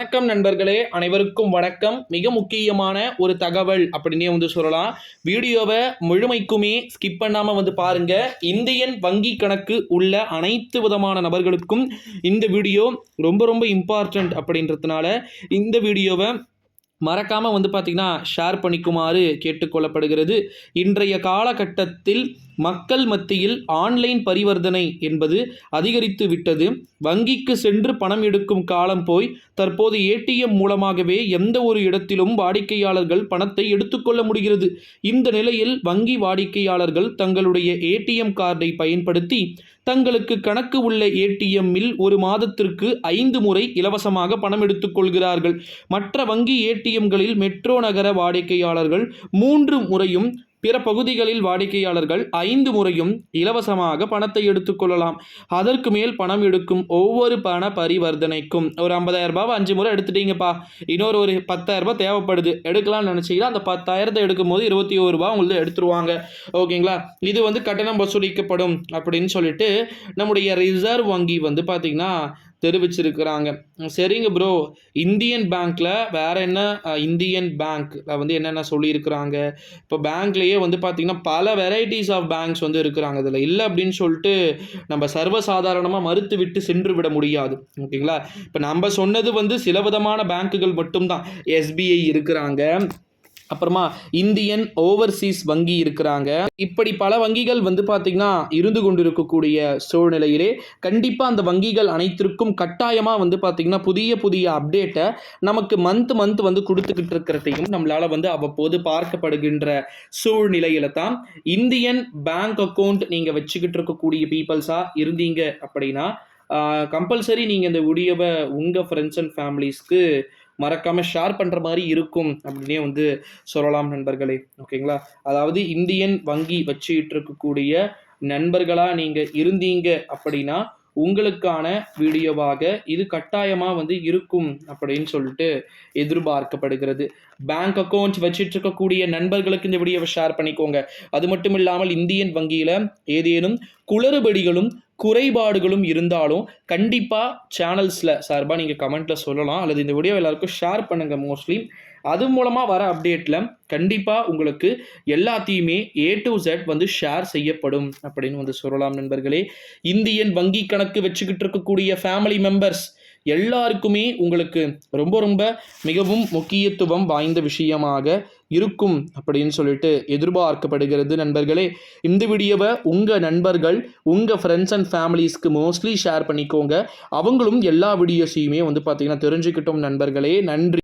வணக்கம் நண்பர்களே அனைவருக்கும் வணக்கம். மிக முக்கியமான ஒரு தகவல் அப்படின்னே வந்து சொல்லலாம். வீடியோவை முழுமைக்குமே ஸ்கிப் பண்ணாமல் வந்து பாருங்க. இந்தியன் வங்கி கணக்கு உள்ள அனைத்து விதமான நபர்களுக்கும் இந்த வீடியோ ரொம்ப ரொம்ப இம்பார்ட்டண்ட் அப்படின்றதுனால இந்த வீடியோவை மறக்காமல் வந்து பார்த்திங்கன்னா ஷேர் பண்ணிக்குமாறு கேட்டுக்கொள்ளப்படுகிறது. இன்றைய காலகட்டத்தில் மக்கள் மத்தியில் ஆன்லைன் பரிவர்த்தனை என்பது அதிகரித்து விட்டது. வங்கிக்கு சென்று பணம் எடுக்கும் காலம் போய் தற்போது ஏடிஎம் மூலமாகவே எந்த ஒரு இடத்திலும் வாடிக்கையாளர்கள் பணத்தை எடுத்துக்கொள்ள முடிகிறது. இந்த நிலையில் வங்கி வாடிக்கையாளர்கள் தங்களுடைய ஏடிஎம் கார்டை பயன்படுத்தி தங்களுக்கு கணக்கு உள்ள ஏடிஎம்மில் ஒரு மாதத்திற்கு ஐந்து முறை இலவசமாக பணம் எடுத்துக்கொள்கிறார்கள் மற்ற வங்கி ஏடிஎம்களில் மெட்ரோ நகர வாடிக்கையாளர்கள் மூன்று முறையும் பிற பகுதிகளில் வாடிக்கையாளர்கள் ஐந்து முறையும் இலவசமாக பணத்தை எடுத்துக்கொள்ளலாம் அதற்கு மேல் பணம் எடுக்கும் ஒவ்வொரு பண பரிவர்த்தனைக்கும் ஒரு ஐம்பதாயிரம் ரூபாவை அஞ்சு முறை எடுத்துட்டீங்கப்பா. இன்னொரு ஒரு பத்தாயிரம் ரூபாய் தேவைப்படுது. எடுக்கலாம்னு நினச்சிங்கன்னா அந்த பத்தாயிரத்தை எடுக்கும்போது இருபத்தி ஒரு ரூபா உங்களுக்கு எடுத்துருவாங்க. ஓகேங்களா? இது வந்து கட்டணம் வசூலிக்கப்படும் அப்படின்னு சொல்லிட்டு நம்முடைய ரிசர்வ் வங்கி வந்து பார்த்திங்கன்னா தெரிவிச்சிருக்கிறாங்க. சரிங்க ப்ரோ இந்தியன் பேங்க்கில் வேற என்ன இந்தியன் பேங்க் வந்து என்னென்ன சொல்லியிருக்கிறாங்க? இப்போ பேங்க்லேயே வந்து பார்த்திங்கன்னா பல வெரைட்டிஸ் ஆஃப் பேங்க்ஸ் வந்து இருக்கிறாங்க இதில். இல்லை அப்படின்னு சொல்லிட்டு நம்ம சர்வசாதாரணமாக மறுத்து விட்டு சென்று விட முடியாது. ஓகேங்களா? இப்போ நம்ம சொன்னது வந்து சில விதமான பேங்க்குகள் மட்டும்தான். எஸ்பிஐ இருக்கிறாங்க. அப்புறமா இந்தியன் ஓவர்சீஸ் வங்கி இருக்கிறாங்க. இப்படி பல வங்கிகள் வந்து பார்த்திங்கன்னா இருந்து கொண்டிருக்கக்கூடிய சூழ்நிலையிலே கண்டிப்பாக அந்த வங்கிகள் அனைத்திற்கும் கட்டாயமாக வந்து பார்த்திங்கன்னா புதிய புதிய அப்டேட்டை நமக்கு மந்த் மந்த் வந்து கொடுத்துக்கிட்டு இருக்கிறதையும் நம்மளால் வந்து அவ்வப்போது பார்க்கப்படுகின்ற சூழ்நிலையில தான் இந்தியன் பேங்க் அக்கௌண்ட் நீங்கள் வச்சுக்கிட்டு இருக்கக்கூடிய பீப்புள்ஸாக இருந்தீங்க அப்படின்னா கம்பல்சரி நீங்கள் இந்த வீடியோவை உங்கள் ஃப்ரெண்ட்ஸ் அண்ட் ஃபேமிலிஸ்க்கு மறக்காமல் ஷேர் பண்ணுற மாதிரி இருக்கும் அப்படின்னே வந்து சொல்லலாம் நண்பர்களே. ஓகேங்களா அதாவது இந்தியன் வங்கி வச்சுக்கிட்டு இருக்கக்கூடிய நண்பர்களாக நீங்கள் இருந்தீங்க அப்படின்னா உங்களுக்கான வீடியோவாக இது கட்டாயமாக வந்து இருக்கும் அப்படின்னு சொல்லிட்டு எதிர்பார்க்கப்படுகிறது. பேங்க் அக்கௌண்ட் வச்சிட்டு இருக்கக்கூடிய நண்பர்களுக்கு இந்த வீடியோவை ஷேர் பண்ணிக்கோங்க. அது மட்டும் இல்லாமல் இந்தியன் வங்கியில் ஏதேனும் குளறுபடிகளும் குறைபாடுகளும் இருந்தாலும் கண்டிப்பாக சேனல்ஸில் சார்பாக நீங்கள் கமெண்ட்டில் சொல்லலாம். அல்லது இந்த வீடியோ எல்லாருக்கும் ஷேர் பண்ணுங்கள் மோஸ்ட்லி அது மூலமாக வர அப்டேட்டில் கண்டிப்பாக உங்களுக்கு எல்லாத்தையுமே ஏ டு ஜெட் வந்து ஷேர் செய்யப்படும் அப்படின்னு வந்து சொல்லலாம் நண்பர்களே. இந்தியன் வங்கி கணக்கு வச்சுக்கிட்டு இருக்கக்கூடிய ஃபேமிலி மெம்பர்ஸ் எல்லாருக்குமே உங்களுக்கு ரொம்ப ரொம்ப மிகவும் முக்கியத்துவம் வாய்ந்த விஷயமாக இருக்கும் அப்படின்னு சொல்லிட்டு எதிர்பார்க்கப்படுகிறது நண்பர்களே. இந்த வீடியோவை உங்கள் நண்பர்கள் உங்கள் ஃப்ரெண்ட்ஸ் அண்ட் ஃபேமிலிஸ்க்கு மோஸ்ட்லி ஷேர் பண்ணிக்கோங்க. அவங்களும் எல்லா வீடியோஸையுமே வந்து பார்த்திங்கன்னா தெரிஞ்சுக்கிட்டோம் நண்பர்களே. நன்றி.